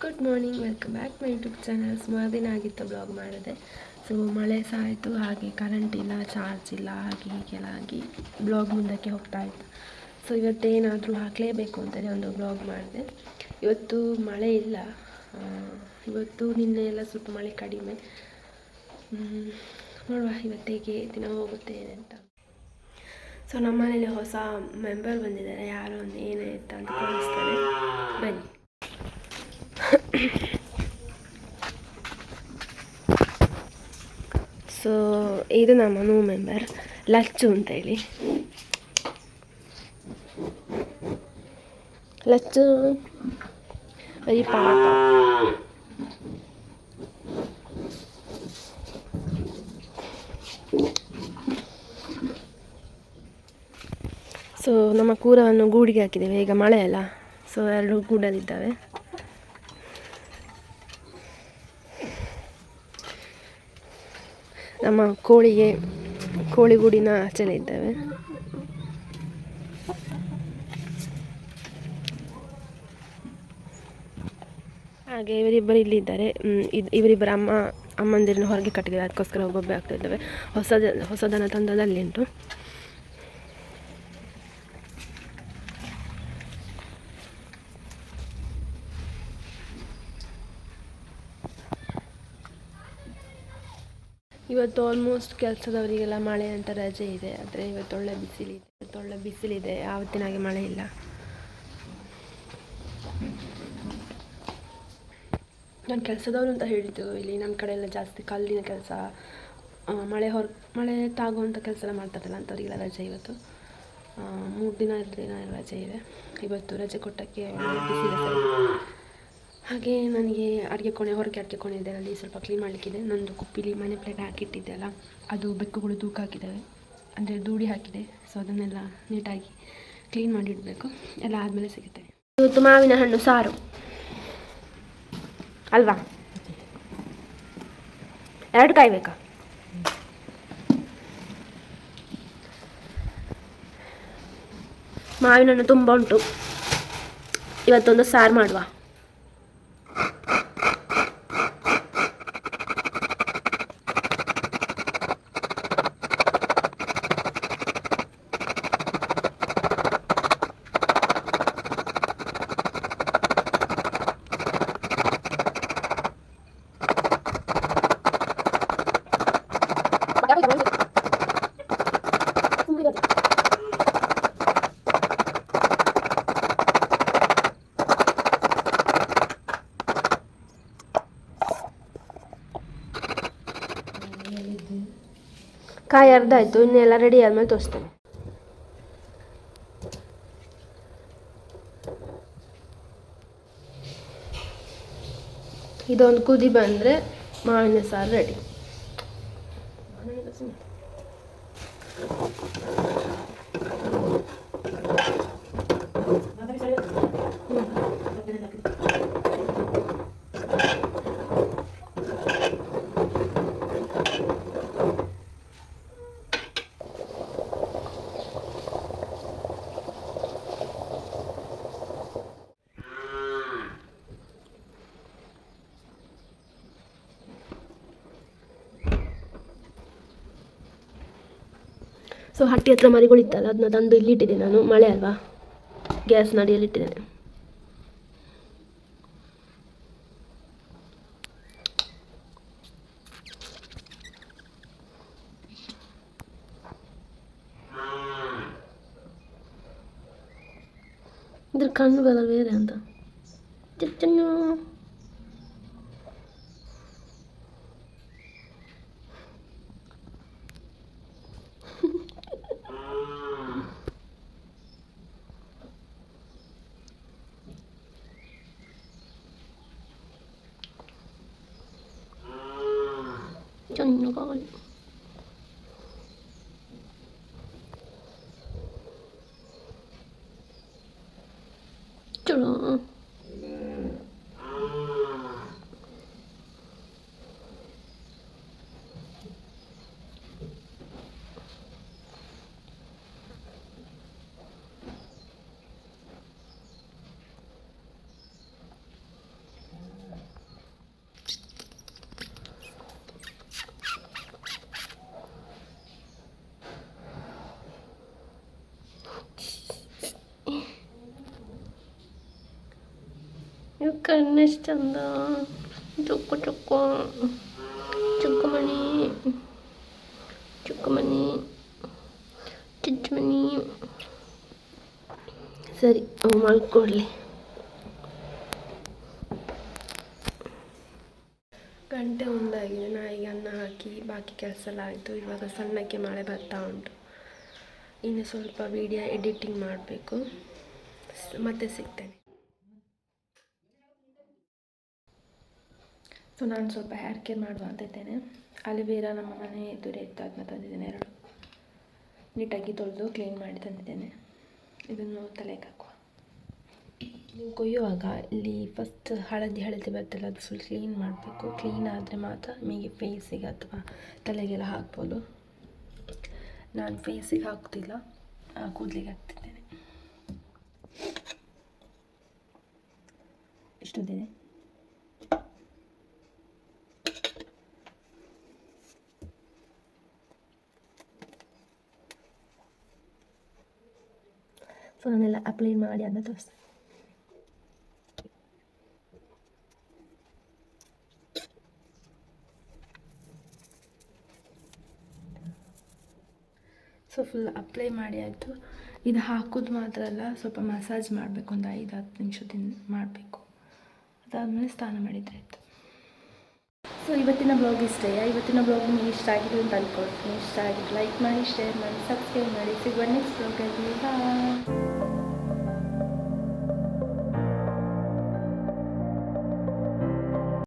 Good morning welcome back my YouTube channel ಸುಮಾರು ದಿನ ಆಗಿತ್ತು ಬ್ಲಾಗ್ ಮಾಡಿದೆ. ಸೊ ಮಳೆ ಸಹ ಆಯಿತು ಹಾಗೆ ಕರೆಂಟ್ ಇಲ್ಲ ಚಾರ್ಜ್ ಇಲ್ಲ, ಹಾಗೆ ಹೀಗೆಲ್ಲ ಆಗಿ ಬ್ಲಾಗ್ ಮುಂದಕ್ಕೆ ಹೋಗ್ತಾ ಇತ್ತು ಸೊ ಇವತ್ತೇನಾದರೂ ಹಾಕಲೇಬೇಕು ಅಂತಲೇ ಒಂದು ಬ್ಲಾಗ್ ಮಾಡಿದೆ. ಇವತ್ತು ಮಳೆ ಇಲ್ಲ. ಇವತ್ತು ನಿನ್ನೆ ಎಲ್ಲ ಸ್ವಲ್ಪ ಮಳೆ ಕಡಿಮೆ. ನೋಡುವ ಇವತ್ತೇಗೆ ದಿನ ಹೋಗುತ್ತೆ ಅಂತ. ಸೊ ನಮ್ಮ ಮನೇಲಿ ಹೊಸ ಮೆಂಬರ್ ಬಂದಿದ್ದಾರೆ. ಯಾರು ಒಂದು ಏನಾಯ್ತು ಅಂತ ಕಳಿಸ್ತಾರೆ ಬನ್ನಿ. ಸೊ ಇದು ನಮ್ಮ ನ್ಯೂ ಮೆಂಬರ್ ಲಚ್ಚು ಅಂತ ಹೇಳಿ ಲಚ್ಚು ಈ ಪಾಪ ಸೊ ನಮ್ಮ ಕೂರವನ್ನು ಗೂಡಿಗೆ ಹಾಕಿದ್ದೇವೆ ಈಗ ಮಳೆ ಅಲ್ಲ ಸೊ ಎರಡು ಗೂಡಲ್ಲಿದ್ದಾವೆ ನಮ್ಮ ಕೋಳಿಗೆ ಕೋಳಿ ಆಚರಣೆ ಇದ್ದಾವೆ. ಹಾಗೆ ಇವರಿಬ್ಬರು ಇಲ್ಲಿದ್ದಾರೆ. ಇದು ಇವರಿಬ್ಬರು ಇವರಿಬ್ಬರ ಅಮ್ಮ, ಅಮ್ಮಂದಿರನ್ನ ಹೊರಗೆ ಕಟ್ಟಿದ್ದಾರೆ ಅದಕ್ಕೋಸ್ಕರ ಒಬ್ಬೊಬ್ಬೆ ಆಗ್ತಾ ಇದ್ದಾವೆ. ಹೊಸದ, ಹೊಸದನ ತಂದದಲ್ಲಿ ಉಂಟು. ಇವತ್ತು ಆಲ್ಮೋಸ್ಟ್ ಕೆಲಸದವರಿಗೆಲ್ಲ ಮಳೆ ಅಂತ ರಜೆ ಇದೆ. ಆದರೆ ಇವತ್ತು ಒಳ್ಳೆ ಬಿಸಿಲಿದೆ ಇವತ್ತು ಒಳ್ಳೆ ಬಿಸಿಲಿದೆ. ಯಾವತ್ತಿನ ಹಾಗೆ ಮಳೆ ಇಲ್ಲ. ನಾನು ಕೆಲಸದವರು ಅಂತ ಹೇಳಿದ್ದು ಇಲ್ಲಿ ನಮ್ಮ ಕಡೆ ಎಲ್ಲ ಜಾಸ್ತಿ ಕಲ್ಲಿನ ಕೆಲಸ ಮಳೆ ಹೊರ, ಮಳೆ ತಾಗುವಂಥ ಕೆಲಸ ಎಲ್ಲ ಮಾಡ್ತಾರಲ್ಲ ಅಂಥವ್ರಿಗೆಲ್ಲ ರಜೆ ಇವತ್ತು. ಮೂರು ದಿನ ಎರಡು ದಿನ ರಜೆ ಇದೆ. ಇವತ್ತು ರಜೆ ಕೊಟ್ಟಕ್ಕೆ ಬಿಸಿಲಿದೆ ಹಾಗೆ ನನಗೆ ಅಡುಗೆ ಕೋಣೆ ಹೊರಗೆ ಅಡುಗೆ ಕೋಣೆ ಇದೆ ಅಲ್ಲಿ ಸ್ವಲ್ಪ ಕ್ಲೀನ್ ಮಾಡಲಿಕ್ಕಿದೆ. ನಂದು ಕುಪ್ಪಿಲಿ ಮನೆ ಪ್ಲೇಟ್ ಹಾಕಿಟ್ಟಿದ್ದೆ ಅಲ್ಲ, ಅದು ಬೆಕ್ಕುಗಳು ತೂಕ ಹಾಕಿದ್ದಾವೆ ಅಂದರೆ ಧೂಳಿ ಹಾಕಿದೆ. ಸೊ ಅದನ್ನೆಲ್ಲ ನೀಟಾಗಿ ಕ್ಲೀನ್ ಮಾಡಿಡಬೇಕು. ಎಲ್ಲ ಆದಮೇಲೆ ಸಿಗುತ್ತೆ. ಇವತ್ತು ಮಾವಿನ ಹಣ್ಣು ಸಾರು. ಅಲ್ವಾ? ಎರಡು ಕಾಯಿ ಬೇಕಾ? ಮಾವಿನ ಹಣ್ಣು ತುಂಬ ಉಂಟು. ಇವತ್ತೊಂದು ಸಾರು ಮಾಡುವ. ಕಾಯಿ ಅರ್ಧ ಆಯಿತು ಇನ್ನೆಲ್ಲ ರೆಡಿ ಆದಮೇಲೆ ತೋರಿಸ್ತೇನೆ. ಇದೊಂದು ಕುದಿ ಬಂದರೆ ಮಾವಿನ ಸಾರು ರೆಡಿ ಸೊ ಹಟ್ಟಿ ಹತ್ರ ಮರಿಗಳಿತ್ತಲ್ಲ ಅದನ್ನ ತಂದು ಇಲ್ಲಿಟ್ಟಿದ್ದೆ ನಾನು. ಮಳೆ ಅಲ್ವಾ? ಗ್ಯಾಸ್ ನಡಿಯಲ್ಲಿಟ್ಟಿದ್ದೇನೆ. ಇದ್ರ ಕಣ್ಣು ಬೇರೆ ಅಂತ. ちゃんのがある？ちょろん。ಕಣ್ಣೆಷ್ಟು ಚಂದ. ಚುಕ್ಕು ಚುಕ್ಕು. ಚುಕ್ಕುಮಣಿ ಚುಕ್ಕುಮಣಿ ಚುಚ್ಚುಮಣಿ ಸರಿ, ಅವು ಗಂಟೆ ಒಂದಾಗಿದೆ. ನಾಯಿಗೆ ಅನ್ನ ಹಾಕಿ ಬಾಕಿ ಕೆಲಸ ಎಲ್ಲ ಆಯಿತು ಇವಾಗ ಸಣ್ಣಕ್ಕೆ ಮಳೆ ಬರ್ತಾ ಉಂಟು. ಇನ್ನು ಸ್ವಲ್ಪ ವಿಡಿಯೋ ಎಡಿಟಿಂಗ್ ಮಾಡಬೇಕು. ಮತ್ತೆ ಸಿಗ್ತೇನೆ. ಸೊ ನಾನು ಸ್ವಲ್ಪ ಹೇರ್ ಕೇರ್ ಮಾಡುವ ಅಂತ ಇದ್ದೇನೆ. ಅಲಿವೇರಾ ನಮ್ಮ ಮನೆ ಎದುರೇ ಇತ್ತು ಅದನ್ನ ತಂದಿದ್ದೇನೆ ಎರಡು. ನೀಟಾಗಿ ತೊಳೆದು ಕ್ಲೀನ್ ಮಾಡಿ ತಂದಿದ್ದೇನೆ. ಇದನ್ನು ತಲೆಗೆ ಹಾಕುವ. ನೀವು ಕೊಯ್ಯುವಾಗ ಇಲ್ಲಿ ಫಸ್ಟ್ ಹಳದಿ ಹಳದಿ ಬರ್ತಲ್ಲ ಅದು ಫುಲ್ ಕ್ಲೀನ್ ಮಾಡಬೇಕು. ಕ್ಲೀನ್ ಆದರೆ ಮಾತ್ರ ನಿಮಗೆ ಫೇಸಿಗೆ ಅಥವಾ ತಲೆಗೆಲ್ಲ ಹಾಕ್ಬೋದು. ನಾನು ಫೇಸಿಗೆ ಹಾಕ್ತಿಲ್ಲ ಕೂದಲಿಗೆ ಹಾಕ್ತಿದ್ದೇನೆ. ಇಷ್ಟುದಿದೆ ಸೊ ನಾನೆಲ್ಲ ಅಪ್ಲೈ ಮಾಡಿ ಅದನ್ನ ತೋರಿಸ್ತೇನೆ. ಸೊ ಫುಲ್ ಅಪ್ಲೈ ಮಾಡಿ ಆಯಿತು. ಇದು ಹಾಕೋದು ಮಾತ್ರ ಅಲ್ಲ ಸ್ವಲ್ಪ ಮಸಾಜ್ ಮಾಡಬೇಕು ಒಂದು ಐದು ಹತ್ತು ನಿಮಿಷದಿಂದ ಮಾಡಬೇಕು. ಅದಾದಮೇಲೆ ಸ್ನಾನ ಮಾಡಿದರೆ ಆಯಿತು. ಸೊ ಇವತ್ತಿನ ಬ್ಲಾಗ್ ಇಷ್ಟೇ ಇವತ್ತಿನ ಬ್ಲಾಗ್ ನಿಮಗೆ ಇಷ್ಟ ಆಗಿದೆ ಅಂತ ಅಂದ್ಕೊಳ್ತೀನಿ ಇಷ್ಟ ಆಗಿದೆ ಲೈಕ್ ಮಾಡಿ ಶೇರ್ ಮಾಡಿ ಸಬ್ಸ್ಕ್ರೈಬ್ ಮಾಡಿ. ಸಿಗುವ ನೆಕ್ಸ್ಟ್ ಬ್ಲಾಗಲ್ಲಿ ಬಾಯ್